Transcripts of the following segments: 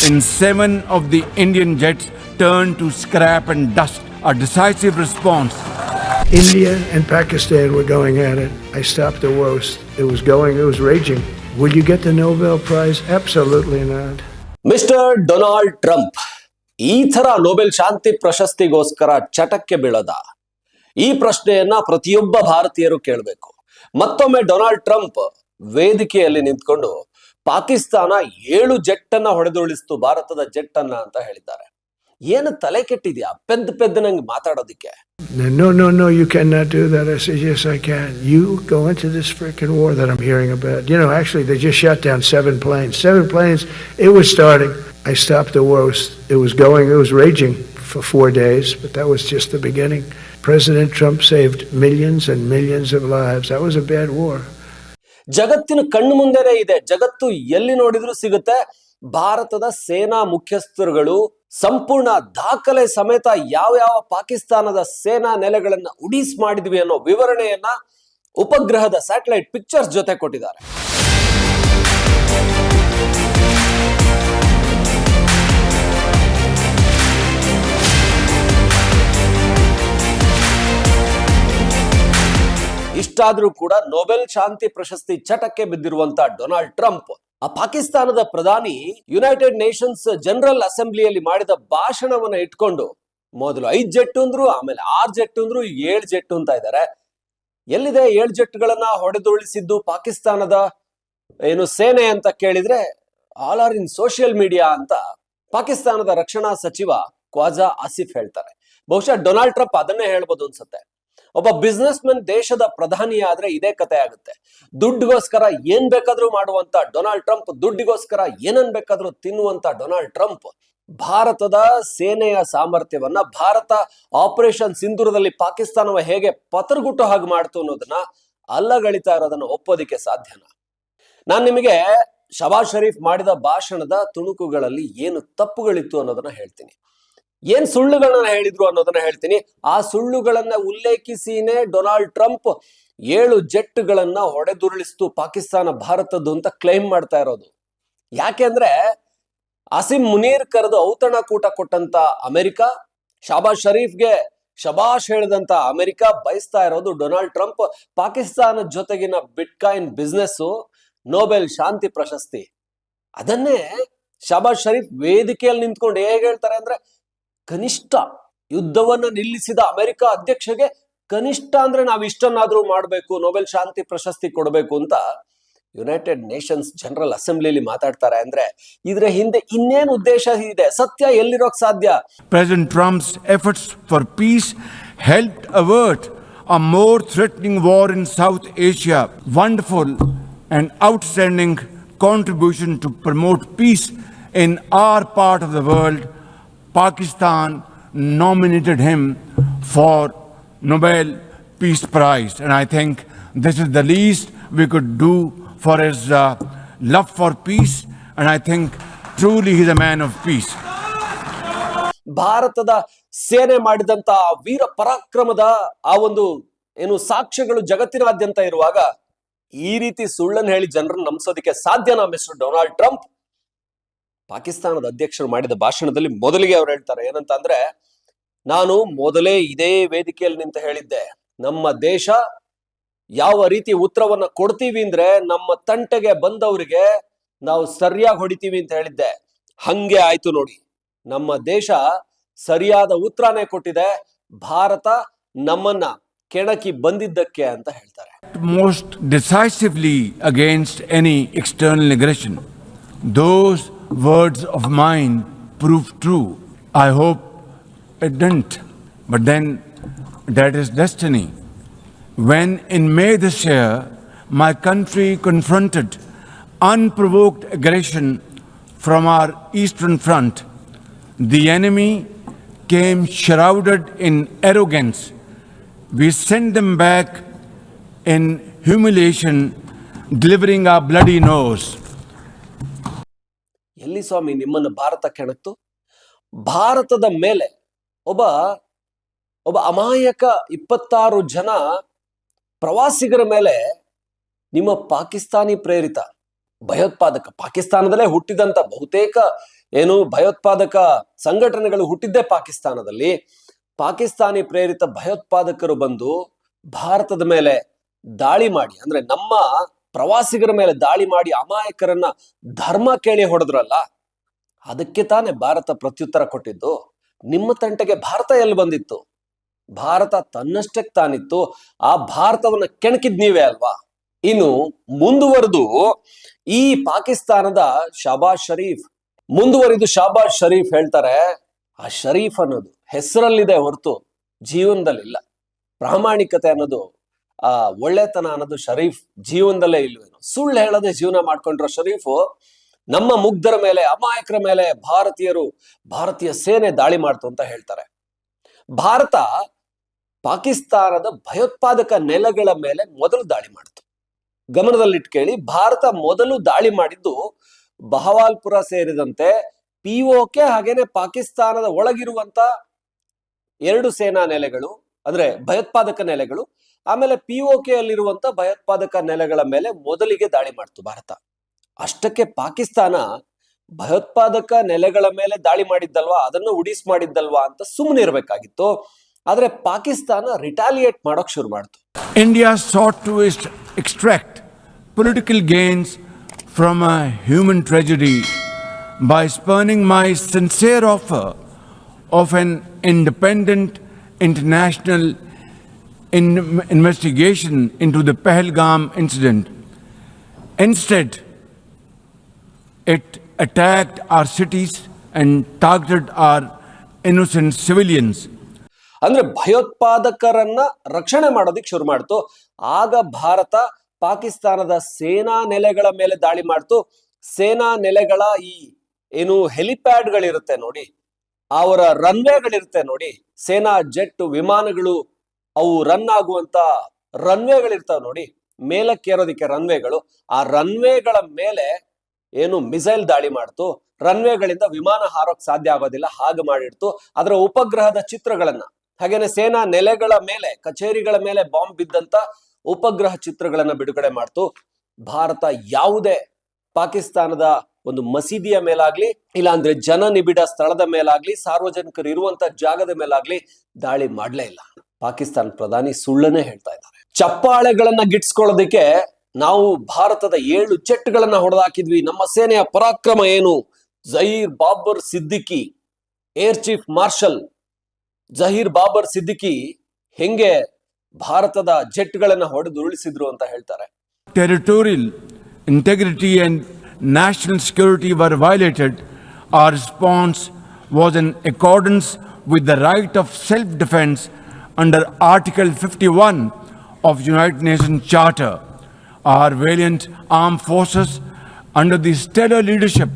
in seven of the Indian jets turned to scrap and dust. A decisive response India and Pakistan were going at it. I stopped the worst. It was going, it was raging. Will you get the Nobel Prize? Absolutely not. Mister Donald Trump ಈ ಥರ Nobel ಶಾಂತಿ ಪ್ರಶಸ್ತಿಗೋಸ್ಕರ ಚಟಕ್ಕೆ ಬೀಳದ ಈ ಪ್ರಶ್ನೆಯನ್ನ ಪ್ರತಿಯೊಬ್ಬ ಭಾರತೀಯರು ಕೇಳಬೇಕು ಮತ್ತೊಮ್ಮೆ Donald Trump ವೇದಿಕೆಯಲ್ಲಿ ನಿಂತ್ಕೊಂಡು ಪಾಕಿಸ್ತಾನ ಏಳು ಜೆಟ್ ಅನ್ನ ಹೊಡೆದುರುಳಿಸ್ತು ಭಾರತದ ಜೆಟ್ ಅನ್ನ ಅಂತ ಹೇಳಿದ್ದಾರೆ ಏನು ತಲೆ ಕೆಟ್ಟಿದ್ಯಾ ಪೆದ್ದ ಪೆದ್ದನಂಗೆ ಮಾತಾಡೋದಿಕ್ಕೆ No, no, no, you cannot do that. I said, yes, I can. You go into this freaking war that I'm hearing about. You know, actually, they just shot down seven planes. Seven planes. It was starting. I stopped the worst. It was going, it was raging for four days, but that was just the beginning. President Trump saved millions and millions of lives. That was a bad war. ಜಗತ್ತಿನ ಕಣ್ಣು ಮುಂದೆನೆ ಇದೆ. ಜಗತ್ತು ಎಲ್ಲಿ ನೋಡಿದ್ರು ಸಿಗುತ್ತೆ. ಭಾರತದ ಸೇನಾ ಮುಖ್ಯಸ್ಥರುಗಳು ಸಂಪೂರ್ಣ ದಾಖಲೆ ಸಮೇತ ಯಾವ ಯಾವ ಪಾಕಿಸ್ತಾನದ ಸೇನಾ ನೆಲೆಗಳನ್ನ ಉಡೀಸ್ ಮಾಡಿದ್ವಿ ಅನ್ನೋ ವಿವರಣೆಯನ್ನ ಉಪಗ್ರಹದ ಸ್ಯಾಟಲೈಟ್ ಪಿಕ್ಚರ್ಸ್ ಜೊತೆ ಕೊಟ್ಟಿದ್ದಾರೆ. ಇಷ್ಟಾದ್ರೂ ಕೂಡ ನೊಬೆಲ್ ಶಾಂತಿ ಪ್ರಶಸ್ತಿ ಚಟಕ್ಕೆ ಬಿದ್ದಿರುವಂತ ಡೊನಾಲ್ಡ್ ಟ್ರಂಪ್. ಆ ಪಾಕಿಸ್ತಾನದ ಪ್ರಧಾನಿ ಯುನೈಟೆಡ್ ನೇಷನ್ಸ್ ಜನರಲ್ ಅಸೆಂಬ್ಲಿಯಲ್ಲಿ ಮಾಡಿದ ಭಾಷಣವನ್ನ ಇಟ್ಕೊಂಡು ಮೊದಲು ಐದ್ ಜೆಟ್ ಅಂದ್ರು, ಆಮೇಲೆ ಆರ್ ಜೆಟ್ ಅಂದ್ರು, ಏಳ್ ಜೆಟ್ ಅಂತ ಇದ್ದಾರೆ ಎಲ್ಲಿದೆ ಏಳ್ ಜೆಟ್ಗಳನ್ನ ಹೊಡೆದುರುಳಿಸಿದ್ದು ಪಾಕಿಸ್ತಾನದ ಏನು ಸೇನೆ ಅಂತ ಕೇಳಿದ್ರೆ all are in social media ಅಂತ ಪಾಕಿಸ್ತಾನದ ರಕ್ಷಣಾ ಸಚಿವ ಕ್ವಾಜಾ ಆಸಿಫ್ ಹೇಳ್ತಾರೆ. ಬಹುಶಃ ಡೊನಾಲ್ಡ್ ಟ್ರಂಪ್ ಅದನ್ನೇ ಹೇಳ್ಬೋದು ಅನ್ಸುತ್ತೆ. ಒಬ್ಬ ಬಿಸ್ನೆಸ್ ಮ್ಯಾನ್ ದೇಶದ ಪ್ರಧಾನಿ ಆದ್ರೆ ಇದೇ ಕತೆ ಆಗುತ್ತೆ. ದುಡ್ಡಿಗೋಸ್ಕರ ಏನ್ ಬೇಕಾದ್ರೂ ಮಾಡುವಂತ ಡೊನಾಲ್ಡ್ ಟ್ರಂಪ್ ದುಡ್ಡಿಗೋಸ್ಕರ ಏನನ್ ಬೇಕಾದ್ರೂ ತಿನ್ನುವಂತ ಡೊನಾಲ್ಡ್ ಟ್ರಂಪ್ ಭಾರತದ ಸೇನೆಯ ಸಾಮರ್ಥ್ಯವನ್ನ, ಭಾರತ ಆಪರೇಷನ್ ಸಿಂಧೂರದಲ್ಲಿ ಪಾಕಿಸ್ತಾನವ ಹೇಗೆ ಪತರ್ಗುಟ್ಟು ಹಾಗೆ ಮಾಡ್ತು ಅನ್ನೋದನ್ನ ಅಲ್ಲಗಳಿತಾ ಇರೋದನ್ನ ಒಪ್ಪೋದಿಕ್ಕೆ ಸಾಧ್ಯನ? ನಾನ್ ನಿಮಗೆ ಶಬಾಜ್ ಶರೀಫ್ ಮಾಡಿದ ಭಾಷಣದ ತುಣುಕುಗಳಲ್ಲಿ ಏನು ತಪ್ಪುಗಳಿತ್ತು ಅನ್ನೋದನ್ನ ಹೇಳ್ತೀನಿ. ಏನ್ ಸುಳ್ಳುಗಳನ್ನ ಹೇಳಿದ್ರು ಅನ್ನೋದನ್ನ ಹೇಳ್ತೀನಿ. ಆ ಸುಳ್ಳುಗಳನ್ನ ಉಲ್ಲೇಖಿಸಿನೇ ಡೊನಾಲ್ಡ್ ಟ್ರಂಪ್ ಏಳು ಜೆಟ್ಗಳನ್ನ ಹೊಡೆದುರುಳಿಸ್ತು ಪಾಕಿಸ್ತಾನ ಭಾರತದ್ದು ಅಂತ ಕ್ಲೈಮ್ ಮಾಡ್ತಾ ಇರೋದು. ಯಾಕೆಂದ್ರೆ ಅಸಿಂ ಮುನೀರ್ ಕರೆದು ಔತಣಕೂಟ ಕೊಟ್ಟಂತ ಅಮೆರಿಕ ಶಾಬಾಜ್ ಶರೀಫ್ಗೆ ಶಬಾಷ್ ಹೇಳಿದಂತ ಅಮೆರಿಕ ಬಯಸ್ತಾ ಇರೋದು ಡೊನಾಲ್ಡ್ ಟ್ರಂಪ್. ಪಾಕಿಸ್ತಾನ ಜೊತೆಗಿನ ಬಿಟ್ಕಾಯಿನ್ ಬಿಸ್ನೆಸ್ಸು ನೋಬೆಲ್ ಶಾಂತಿ ಪ್ರಶಸ್ತಿ. ಅದನ್ನೇ ಶಬಾಜ್ ಶರೀಫ್ ವೇದಿಕೆಯಲ್ಲಿ ನಿಂತ್ಕೊಂಡು ಹೇಗೆ ಹೇಳ್ತಾರೆ ಅಂದ್ರೆ ಕನಿಷ್ಠ ಯುದ್ಧವನ್ನು ನಿಲ್ಲಿಸಿದ ಅಮೆರಿಕ ಅಧ್ಯಕ್ಷಗೆ ಕನಿಷ್ಠ ಅಂದ್ರೆ ನಾವು ಇಷ್ಟನ್ನಾದರೂ ಮಾಡಬೇಕು, ನೊಬೆಲ್ ಶಾಂತಿ ಪ್ರಶಸ್ತಿ ಕೊಡಬೇಕು ಅಂತ ಯುನೈಟೆಡ್ ನೇಷನ್ಸ್ ಜನರಲ್ ಅಸೆಂಬ್ಲಿಲಿ ಮಾತಾಡ್ತಾರೆ ಅಂದ್ರೆ ಇದರ ಹಿಂದೆ ಇನ್ನೇನು ಉದ್ದೇಶ ಇದೆ? ಸತ್ಯ ಎಲ್ಲಿರೋಕೆ ಸಾಧ್ಯ? Present Trump's efforts for peace help avert a more threatening war in South Asia wonderful and outstanding contribution to promote peace in our part of the world Pakistan nominated him for Nobel Peace Prize, and I think this is the least we could do for his uh, love for peace, and I think truly he's a man of peace. ಭಾರತದ ಸೇನೆ ಮಾಡಿದಂತ ವೀರ ಪರಾಕ್ರಮದ ಆ ಒಂದು ಏನು ಸಾಕ್ಷ್ಯಗಳು ಜಗತ್ತಿನಾದ್ಯಂತ ಇರುವಾಗ ಈ ರೀತಿ ಸುಳ್ಳನ್ನು ಹೇಳಿ ಜನರನ್ನು ನಂಬಿಸೋದಕ್ಕೆ ಸಾಧ್ಯನಾ ಮಿಸ್ಟರ್ ಡೊನಾಲ್ಡ್ ಟ್ರಂಪ್ ಪಾಕಿಸ್ತಾನದ ಅಧ್ಯಕ್ಷರು ಮಾಡಿದ ಭಾಷಣದಲ್ಲಿ ಮೊದಲಿಗೆ ಅವ್ರು ಹೇಳ್ತಾರೆ ಏನಂತ ಅಂದ್ರೆ ನಾನು ಮೊದಲೇ ಇದೇ ವೇದಿಕೆಯಲ್ಲಿ ನಿಂತ ಹೇಳಿದ್ದೆ. ನಮ್ಮ ದೇಶ ಯಾವ ರೀತಿ ಉತ್ತರವನ್ನ ಕೊಡ್ತೀವಿ ಅಂದ್ರೆ ನಮ್ಮ ತಂಟೆಗೆ ಬಂದವರಿಗೆ ನಾವು ಸರಿಯಾಗಿ ಹೊಡಿತೀವಿ ಅಂತ ಹೇಳಿದ್ದೆ. ಹಂಗೆ ಆಯ್ತು ನೋಡಿ. ನಮ್ಮ ದೇಶ ಸರಿಯಾದ ಉತ್ತರನೇ ಕೊಟ್ಟಿದೆ. ಭಾರತ ನಮ್ಮನ್ನ ಕೆಣಕಿ ಬಂದಿದ್ದಕ್ಕೆ ಅಂತ ಹೇಳ್ತಾರೆ. Most decisively against any external aggression. Words of mine proved true. I hope it didn't. But then that is destiny. When in May this year my country confronted unprovoked aggression from our eastern front, the enemy came shrouded in arrogance. We sent them back in humiliation, delivering our bloody nose. ಎಲ್ಲಿ ಸ್ವಾಮಿ ನಿಮ್ಮನ್ನು ಭಾರತ ಕೆಣಕ್ತು. ಭಾರತದ ಮೇಲೆ ಒಬ್ಬ ಒಬ್ಬ ಅಮಾಯಕ ಇಪ್ಪತ್ತಾರು ಜನ ಪ್ರವಾಸಿಗರ ಮೇಲೆ ನಿಮ್ಮ ಪಾಕಿಸ್ತಾನಿ ಪ್ರೇರಿತ, ಭಯೋತ್ಪಾದಕ, ಪಾಕಿಸ್ತಾನದಲ್ಲೇ ಹುಟ್ಟಿದಂತ ಬಹುತೇಕ ಏನು ಭಯೋತ್ಪಾದಕ ಸಂಘಟನೆಗಳು ಹುಟ್ಟಿದ್ದೇ ಪಾಕಿಸ್ತಾನದಲ್ಲಿ, ಪಾಕಿಸ್ತಾನಿ ಪ್ರೇರಿತ ಭಯೋತ್ಪಾದಕರು ಬಂದು ಭಾರತದ ಮೇಲೆ ದಾಳಿ ಮಾಡಿ, ಅಂದ್ರೆ ನಮ್ಮ ಪ್ರವಾಸಿಗರ ಮೇಲೆ ದಾಳಿ ಮಾಡಿ ಅಮಾಯಕರನ್ನ ಧರ್ಮ ಕೇಳಿ ಹೊಡೆದ್ರಲ್ಲ, ಅದಕ್ಕೆ ತಾನೇ ಭಾರತ ಪ್ರತ್ಯುತ್ತರ ಕೊಟ್ಟಿದ್ದು. ನಿಮ್ಮ ತಂಟೆಗೆ ಭಾರತ ಎಲ್ಲಿ ಬಂದಿತ್ತು? ಭಾರತ ತನ್ನಷ್ಟಕ್ಕೆ ತಾನಿತ್ತು. ಆ ಭಾರತವನ್ನ ಕೆಣಕಿದ್ ನೀವೇ ಅಲ್ವಾ? ಇನ್ನು ಮುಂದುವರೆದು ಈ ಪಾಕಿಸ್ತಾನದ ಶಬಾಜ್ ಶರೀಫ್. ಮುಂದುವರಿದು ಶಬಾಜ್ ಶರೀಫ್ ಹೇಳ್ತಾರೆ, ಆ ಶರೀಫ್ ಅನ್ನೋದು ಹೆಸರಲ್ಲಿದೆ ಹೊರತು ಜೀವನದಲ್ಲಿಲ್ಲ. ಪ್ರಾಮಾಣಿಕತೆ ಅನ್ನೋದು ಆ ಒಳ್ಳೆತನ ಅನ್ನೋದು ಶರೀಫ್ ಜೀವನದಲ್ಲೇ ಇಲ್ವೇನು? ಸುಳ್ಳು ಹೇಳದೆ ಜೀವನ ಮಾಡ್ಕೊಂಡಿರೋ ಶರೀಫು ನಮ್ಮ ಮುಗ್ಧರ ಮೇಲೆ, ಅಮಾಯಕರ ಮೇಲೆ ಭಾರತೀಯರು ಭಾರತೀಯ ಸೇನೆ ದಾಳಿ ಮಾಡ್ತು ಅಂತ ಹೇಳ್ತಾರೆ. ಭಾರತ ಪಾಕಿಸ್ತಾನದ ಭಯೋತ್ಪಾದಕ ನೆಲೆಗಳ ಮೇಲೆ ಮೊದಲು ದಾಳಿ ಮಾಡಿತು. ಗಮನದಲ್ಲಿಟ್ಕೇಳಿ ಭಾರತ ಮೊದಲು ದಾಳಿ ಮಾಡಿದ್ದು ಬಹವಾಲ್ಪುರ ಸೇರಿದಂತೆ ಪಿಒಕೆ ಹಾಗೇನೆ ಪಾಕಿಸ್ತಾನದ ಒಳಗಿರುವಂತ ಎರಡು ಸೇನಾ ನೆಲೆಗಳು, ಅಂದ್ರೆ ಭಯೋತ್ಪಾದಕ ನೆಲೆಗಳು ಆಮೇಲೆ ಪಿ ಒ ಕೆ ಅಲ್ಲಿರುವಂತ ಭಯೋತ್ಪಾದಕ ನೆಲೆಗಳ ಮೇಲೆ ಮೊದಲಿಗೆ ದಾಳಿ ಮಾಡ್ತು ಭಾರತ. ಅಷ್ಟಕ್ಕೆ ಪಾಕಿಸ್ತಾನ ಭಯೋತ್ಪಾದಕ ನೆಲೆಗಳ ಮೇಲೆ ದಾಳಿ ಮಾಡಿದ್ದಲ್ವಾ, ಅದನ್ನು ಉಡಿಸ್ ಮಾಡಿದ್ದಲ್ವಾ ಅಂತ ಸುಮ್ಮನೆ ಇರಬೇಕಾಗಿತ್ತು. ಆದ್ರೆ ಪಾಕಿಸ್ತಾನ ರಿಟಾಲಿಯೇಟ್ ಮಾಡೋಕ್ ಶುರು ಮಾಡ್ತು. India sought to extract political gains from from human human by spurning my my sincere of an independent international in- investigation into the Pahalgam incident. Instead, it attacked our cities and targeted our innocent civilians. ಅಂದ್ರೆ ಭಯೋತ್ಪಾದಕರನ್ನ ರಕ್ಷಣೆ ಮಾಡೋದಿಕ್ ಶುರು ಮಾಡ್ತು ಆಗ ಭಾರತ ಪಾಕಿಸ್ತಾನದ ಸೇನಾ ನೆಲೆಗಳ ಮೇಲೆ ದಾಳಿ ಮಾಡ್ತು ಸೇನಾ ನೆಲೆಗಳ ಈ ಏನು ಹೆಲಿಪ್ಯಾಡ್ಗಳಿರುತ್ತೆ ನೋಡಿ ಅವರ ರನ್ವೇಗಳಿರುತ್ತೆ ನೋಡಿ ಸೇನಾ ಜೆಟ್ ವಿಮಾನಗಳು ಅವು ರನ್ ಆಗುವಂತ ರನ್ವೇಗಳಿರ್ತಾವೆ ನೋಡಿ. ಮೇಲಕ್ಕೇರೋದಿಕ್ಕೆ ರನ್ವೇಗಳು ಆ ರನ್ವೇಗಳ ಮೇಲೆ ಏನು ಮಿಸೈಲ್ ದಾಳಿ ಮಾಡ್ತು. ರನ್ವೇಗಳಿಂದ ವಿಮಾನ ಹಾರೋಕ್ ಸಾಧ್ಯ ಆಗೋದಿಲ್ಲ. ಹಾಗೆ ಮಾಡಿಡ್ತು. ಅದರ ಉಪಗ್ರಹದ ಚಿತ್ರಗಳನ್ನ. ಹಾಗೇನೆ ಸೇನಾ ನೆಲೆಗಳ ಮೇಲೆ, ಕಚೇರಿಗಳ ಮೇಲೆ ಬಾಂಬ್ ಬಿದ್ದಂತ ಉಪಗ್ರಹ ಚಿತ್ರಗಳನ್ನ ಬಿಡುಗಡೆ ಮಾಡ್ತು. ಭಾರತ ಯಾವುದೇ ಪಾಕಿಸ್ತಾನದ ಒಂದು ಮಸೀದಿಯ ಮೇಲಾಗ್ಲಿ, ಇಲ್ಲಾಂದ್ರೆ ಜನ ನಿಬಿಡ ಸ್ಥಳದ ಮೇಲಾಗ್ಲಿ, ಸಾರ್ವಜನಿಕರು ಇರುವಂತ ಜಾಗದ ಮೇಲಾಗ್ಲಿ ದಾಳಿ ಮಾಡ್ಲೇ ಇಲ್ಲ. ಪಾಕಿಸ್ತಾನ ಪ್ರಧಾನಿ ಸುಳ್ಳನ್ನೇ ಹೇಳ್ತಾ ಇದ್ದಾರೆ. ಚಪ್ಪಾಳೆಗಳನ್ನ ಗಿಟ್ಸ್ಕೊಳ್ಳೋದಕ್ಕೆ ನಾವು ಭಾರತದ ಏಳು ಜೆಟ್ಗಳನ್ನ ಹೊಡೆದಾಕಿದ್ವಿ. ನಮ್ಮ ಸೇನೆಯ ಪರಾಕ್ರಮ ಏನು? Zaheer Babar Siddiqui, air chief marshal Zaheer Babar Siddiqui ಹೆಂಗೆ ಭಾರತದ ಜೆಟ್ಗಳನ್ನ ಹೊಡೆದು ಉರುಳಿಸಿದ್ರು ಅಂತ ಹೇಳ್ತಾರೆ. Territorial integrity and national security were violated our response was in accordance with the right of self-defense under Article 51 of United Nations Charter. Our valiant armed forces, under the stellar leadership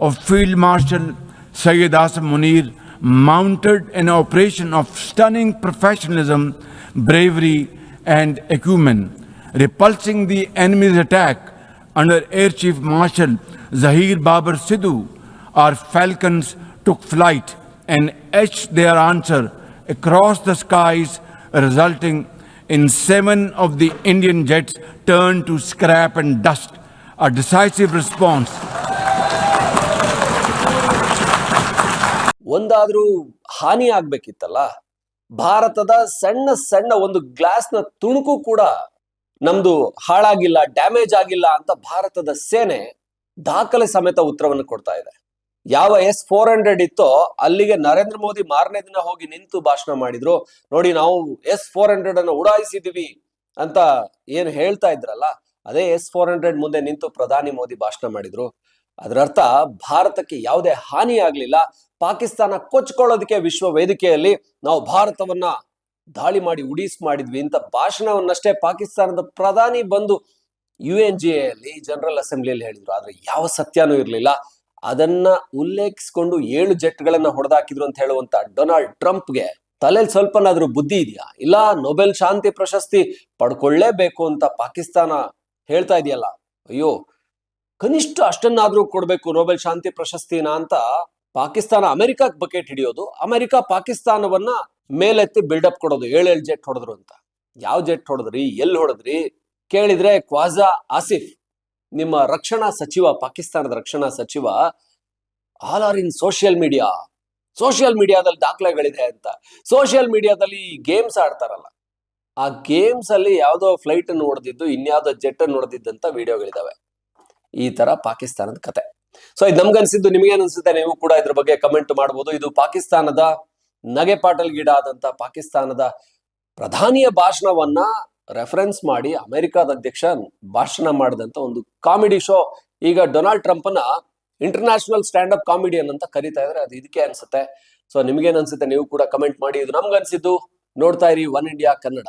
of Field Marshal Syed Asim Munir, mounted an operation of stunning professionalism, bravery, and acumen, repulsing the enemy's attack under Air Chief Marshal Zahir Babar Sidhu. Our falcons took flight and etched their answer across the skies, resulting in seven of the Indian jets turned to scrap and dust. A decisive response ಒಂದಾದರೂ ಹಾನಿ ಆಗ್ಬೇಕಿತ್ತಲ್ಲ ಭಾರತದ ಸಣ್ಣ ಸಣ್ಣ ಒಂದು ಗ್ಲಾಸ್ನ ತುಣುಕು ಕೂಡ ನಮ್ದು ಹಾಳಾಗಿಲ್ಲ damage ಆಗಿಲ್ಲ ಅಂತ ಭಾರತದ ಸೇನೆ ದಾಖಲೆ ಸಮೇತ ಉತ್ತರವನ್ನು ಕೊಡ್ತಾ ಇದೆ ಯಾವ ಎಸ್ ಫೋರ್ ಹಂಡ್ರೆಡ್ ಇತ್ತೋ ಅಲ್ಲಿಗೆ ನರೇಂದ್ರ ಮೋದಿ ಮಾರನೇ ದಿನ ಹೋಗಿ ನಿಂತು ಭಾಷಣ ಮಾಡಿದ್ರು. ನೋಡಿ ನಾವು ಎಸ್ ಫೋರ್ ಹಂಡ್ರೆಡ್ ಅನ್ನು ಉಡಾಯಿಸಿದೀವಿ ಅಂತ ಏನು ಹೇಳ್ತಾ ಇದ್ರಲ್ಲ, ಅದೇ ಎಸ್ ಫೋರ್ ಹಂಡ್ರೆಡ್ ಮುಂದೆ ನಿಂತು ಪ್ರಧಾನಿ ಮೋದಿ ಭಾಷಣ ಮಾಡಿದ್ರು. ಅದರರ್ಥ ಭಾರತಕ್ಕೆ ಯಾವುದೇ ಹಾನಿ ಆಗ್ಲಿಲ್ಲ. ಪಾಕಿಸ್ತಾನ ಕೊಚ್ಕೊಳ್ಳೋದಕ್ಕೆ ವಿಶ್ವ ವೇದಿಕೆಯಲ್ಲಿ ನಾವು ಭಾರತವನ್ನ ದಾಳಿ ಮಾಡಿ ಉಡೀಸ್ ಮಾಡಿದ್ವಿ ಅಂತ ಭಾಷಣವನ್ನಷ್ಟೇ ಪಾಕಿಸ್ತಾನದ ಪ್ರಧಾನಿ ಬಂದು ಯು ಎನ್ ಜಿ ಎಲ್ಲಿ ಜನರಲ್ ಅಸೆಂಬ್ಲಿಯಲ್ಲಿ ಹೇಳಿದ್ರು. ಆದ್ರೆ ಯಾವ ಸತ್ಯನೂ ಇರಲಿಲ್ಲ. ಅದನ್ನ ಉಲ್ಲೇಖಿಸಿಕೊಂಡು ಏಳು ಜೆಟ್ಗಳನ್ನ ಹೊಡೆದಾಕಿದ್ರು ಅಂತ ಹೇಳುವಂತ ಡೊನಾಲ್ಡ್ ಟ್ರಂಪ್ಗೆ ತಲೆಯಲ್ಲಿ ಸ್ವಲ್ಪನಾದ್ರೂ ಬುದ್ಧಿ ಇದೆಯಾ? ಇಲ್ಲ, ನೊಬೆಲ್ ಶಾಂತಿ ಪ್ರಶಸ್ತಿ ಪಡ್ಕೊಳ್ಳೇಬೇಕು ಅಂತ ಪಾಕಿಸ್ತಾನ ಹೇಳ್ತಾ ಇದೆಯಲ್ಲ? ಅಯ್ಯೋ, ಕನಿಷ್ಠ ಅಷ್ಟನ್ನಾದ್ರೂ ಕೊಡ್ಬೇಕು ನೊಬೆಲ್ ಶಾಂತಿ ಪ್ರಶಸ್ತಿನ ಅಂತ ಪಾಕಿಸ್ತಾನ ಅಮೆರಿಕಕ್ಕೆ ಬಕೆಟ್ ಹಿಡಿಯೋದು, ಅಮೆರಿಕ ಪಾಕಿಸ್ತಾನವನ್ನ ಮೇಲೆತ್ತಿ ಬಿಲ್ಡಪ್ ಕೊಡೋದು, ಏಳೇಳು ಜೆಟ್ ಹೊಡೆದ್ರು ಅಂತ. ಯಾವ ಜೆಟ್ ಹೊಡೆದ್ರಿ ಎಲ್ಲಿ ಹೊಡೆದ್ರಿ? ಕೇಳಿದ್ರೆ ಕ್ವಾಜಾ ಆಸಿಫ್. ನಿಮ್ಮ ರಕ್ಷಣಾ ಸಚಿವ, ಪಾಕಿಸ್ತಾನದ ರಕ್ಷಣಾ ಸಚಿವ all are in social media social ಮೀಡಿಯಾದಲ್ಲಿ ದಾಖಲೆಗಳಿದೆ ಅಂತ. ಸೋಷಿಯಲ್ ಮೀಡಿಯಾದಲ್ಲಿ ಗೇಮ್ಸ್ ಆಡ್ತಾರಲ್ಲ. ಆ ಗೇಮ್ಸ್ ಅಲ್ಲಿ ಯಾವುದೋ ಫ್ಲೈಟ್ ಅನ್ನು ಹೊಡೆದಿದ್ದು, ಇನ್ಯಾವುದೋ ಜೆಟ್ ಅನ್ನು ಹೊಡೆದಿದ್ದಂತ ವಿಡಿಯೋಗಳಿದಾವೆ ಈ ತರ ಪಾಕಿಸ್ತಾನದ ಕತೆ. ಸೊ ಇದು ನಮ್ಗನ್ಸಿದ್ದು ನಿಮಗೆ ಅನಿಸುತ್ತೆ ನೀವು ಕೂಡ ಇದ್ರ ಬಗ್ಗೆ ಕಮೆಂಟ್ ಮಾಡ್ಬೋದು. ಇದು ಪಾಕಿಸ್ತಾನದ ನಗೆಪಾಟಲ್ಗೀಡಾದಂತ ಪಾಕಿಸ್ತಾನದ ಪ್ರಧಾನಿಯ ಭಾಷಣವನ್ನ ರೆಫರೆನ್ಸ್ ಮಾಡಿ ಅಮೆರಿಕಾದ ಅಧ್ಯಕ್ಷ ಭಾಷಣ ಮಾಡಿದಂತ ಒಂದು ಕಾಮಿಡಿ ಶೋ ಈಗ ಡೊನಾಲ್ಡ್ ಟ್ರಂಪ್ ಅನ್ನ ಇಂಟರ್ನ್ಯಾಷನಲ್ ಸ್ಟ್ಯಾಂಡ್ ಅಪ್ ಕಾಮಿಡಿಯನ್ ಅಂತ ಕರಿತಾ ಇದ್ರೆ ಅದು ಇದಕ್ಕೆ ಅನ್ಸುತ್ತೆ. ಸೊ ನಿಮ್ಗೇನ್ ಅನ್ಸುತ್ತೆ? ನೀವು ಕೂಡ ಕಮೆಂಟ್ ಮಾಡಿ. ಇದು ನಮ್ಗನ್ಸಿದ್ದು. ನೋಡ್ತಾ ಇರಿ ಒನ್ ಇಂಡಿಯಾ ಕನ್ನಡ